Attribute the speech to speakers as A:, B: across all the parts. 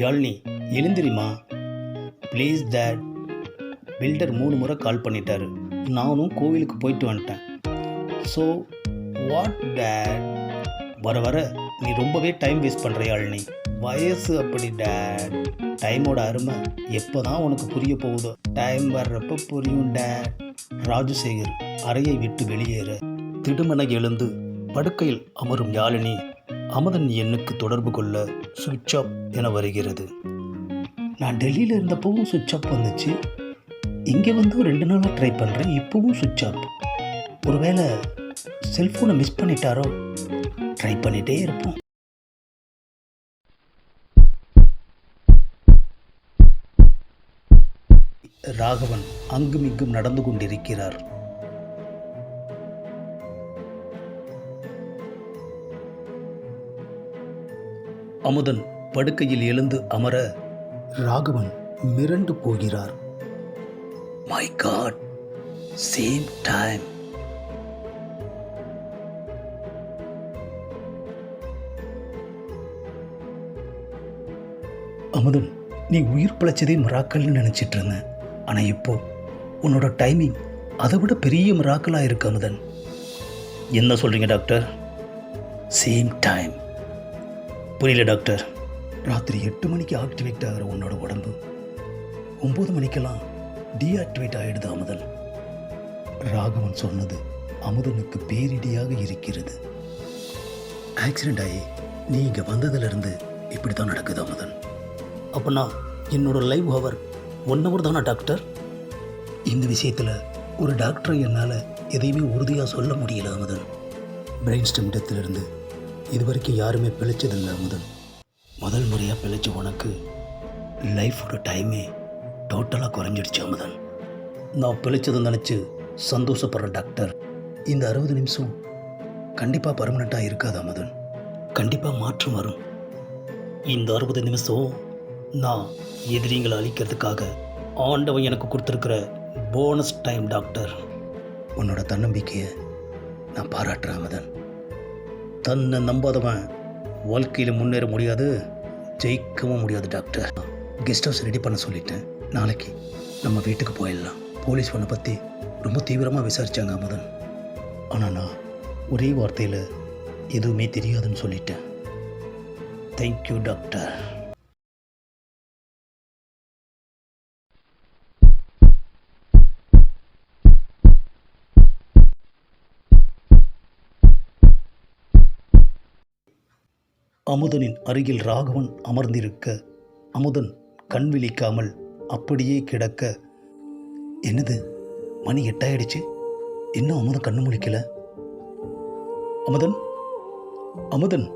A: யாழ்னி எழுந்திரிமா? ப்ளீஸ் டேட் பில்டர் மூணு முறை கால் பண்ணிட்டாரு. நானும் கோவிலுக்கு போயிட்டு வந்துட்டேன். ஸோ வாட் டேட் வர வர நீ ரொம்பவே டைம் வேஸ்ட் பண்ணுற யாழ்னி. வயசு அப்படி டேட் டைமோட அருமை எப்போ தான் உனக்கு புரிய போகுதோ. டைம் வர்றப்ப புரியும் டேட் ராஜசேகர் அறையை விட்டு வெளியேற திடுமென எழுந்து படுக்கையில் அமரும் யாழினி. அமதன் எண்ணுக்கு தொடர்பு கொள்ள சுவிட்ச் ஆஃப் என வருகிறது. நான் டெல்லியில் இருந்தப்பவும் சுவிட்ச் ஆஃப் வந்துச்சு. இங்கே வந்து ரெண்டு நாளாக ட்ரை பண்ணுறேன் இப்போவும் சுவிட்ச் ஆஃப். ஒருவேளை செல்ஃபோனை மிஸ் பண்ணிட்டாரோ? ட்ரை பண்ணிகிட்டே இருப்போம். ராகவன் அங்கும் இங்கும் நடந்து கொண்டிருக்கிறார். அமுதன் படுக்கையில் எழுந்து அமர ராகவன் மிரண்டு போகிறார். My God same time Amudhan நீ உயிர் பிழைச்சதே மிராக்கல்னு நினச்சிட்டு இருந்தேன் ஆனால் இப்போ உன்னோட டைமிங் அதை விட பெரிய மிராக்கலாக இருக்கு அமுதன். என்ன சொல்கிறீங்க டாக்டர் சேம் டைம் புரியல டாக்டர். ராத்திரி எட்டு மணிக்கு ஆக்டிவேட் ஆகிற உன்னோட உடம்பு. ஒம்பது மணிக்கெல்லாம் டீஆக்டிவேட் ஆகிடுது அமுதன். ராகவன் சொன்னது அமுதனுக்கு பேரிடியாக இருக்கிறது. ஆக்சிடென்ட் ஆகி நீ இங்கே வந்ததுலேருந்து இப்படி தான் நடக்குது அமுதன். அப்போனா என்னோட லைவ் ஹவர் ஒன் ஹவர் தானா டாக்டர்? இந்த விஷயத்தில் ஒரு டாக்டரை என்னால் எதையுமே உறுதியாக சொல்ல முடியல அமுதன். பிரெயின் ஸ்டெம் டெத்திலிருந்து இது வரைக்கும் யாருமே பிழைச்சதில்லை முதல். முதல் முறையாக பிழைச்ச உனக்கு லைஃபோட டைமே டோட்டலாக குறைஞ்சிடுச்சு அமுதன் நான் பிழைச்சதை நினச்சி சந்தோஷப்படுறேன் டாக்டர் இந்த அறுபது நிமிஷம் கண்டிப்பாக பர்மனெண்ட்டாக இருக்காது அமுதன் கண்டிப்பாக மாற்றம் வரும். இந்த அறுபது நிமிஷம் நான் எதிரிங்களை அழிக்கிறதுக்காக ஆண்டவன் எனக்கு கொடுத்துருக்கிற போனஸ் டைம் டாக்டர் உன்னோட தன்னம்பிக்கையை நான் பாராட்டுறேன் அமுதன் தன்னை நம்பாதவன் வாழ்க்கையில் முன்னேற முடியாது ஜெயிக்கவும் முடியாது டாக்டர். கெஸ்ட் ஹவுஸ் ரெடி பண்ண சொல்லிட்டேன். நாளைக்கு நம்ம வீட்டுக்கு போயிடலாம். போலீஸ் உன்னை பற்றி ரொம்ப தீவிரமாக விசாரித்தாங்க அமுதன். ஆனால் நான் ஒரே வார்த்தையில் எதுவுமே தெரியாதுன்னு சொல்லிட்டேன். Thank you doctor. அமுதனின் அருகில் ராகவன் அமர்ந்திருக்க அமுதன் கண் விழிக்காமல் அப்படியே கிடக்க என்னது? மணி எட்டாயிடுச்சு? இன்னும் அமுதன் கண்ணு முழிக்கல? அமுதன்? அமுதன்?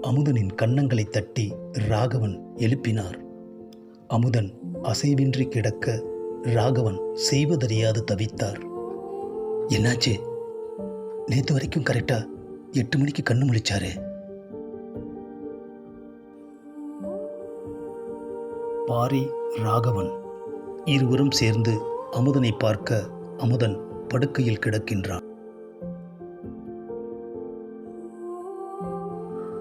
A: அமுதனின் கன்னங்களை தட்டி ராகவன் எழுப்பினார். அமுதன் அசைவின்றி கிடக்க ராகவன் செய்வதறியாது தவித்தார். என்னாச்சு? நேற்று வரைக்கும் கரெக்டாக எட்டு மணிக்கு கண்ணு முழிச்சாரே? பாரி ராகவன். இருவரும் சேர்ந்து அமுதனை பார்க்க அமுதன் படுக்கையில் கிடக்கின்றான்.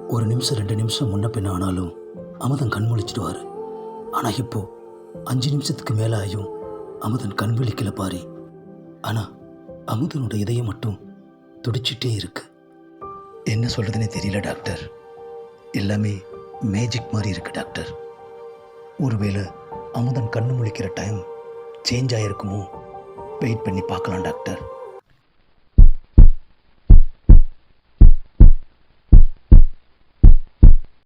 A: ஒரு நிமிஷம் ரெண்டு நிமிஷம் முன்ன பின்ன ஆனாலும் அமுதன் கண் முழிச்சிடுவார். ஆனால் இப்போ அஞ்சு நிமிஷத்துக்கு மேலே ஆயும் அமுதன் கண் விழிக்கல பாரி. ஆனால் அமுதனோட இதயம் மட்டும் துடிச்சிட்டே இருக்கு. என்ன சொல்கிறதுனே தெரியல டாக்டர். எல்லாமே மேஜிக் மாதிரி இருக்கு டாக்டர். ஒருவேளை அமுதன் கண்ணு முழிக்கிற டைம் சேஞ்ச் ஆகிருக்குமோ வெயிட் பண்ணி பார்க்கலாம் டாக்டர்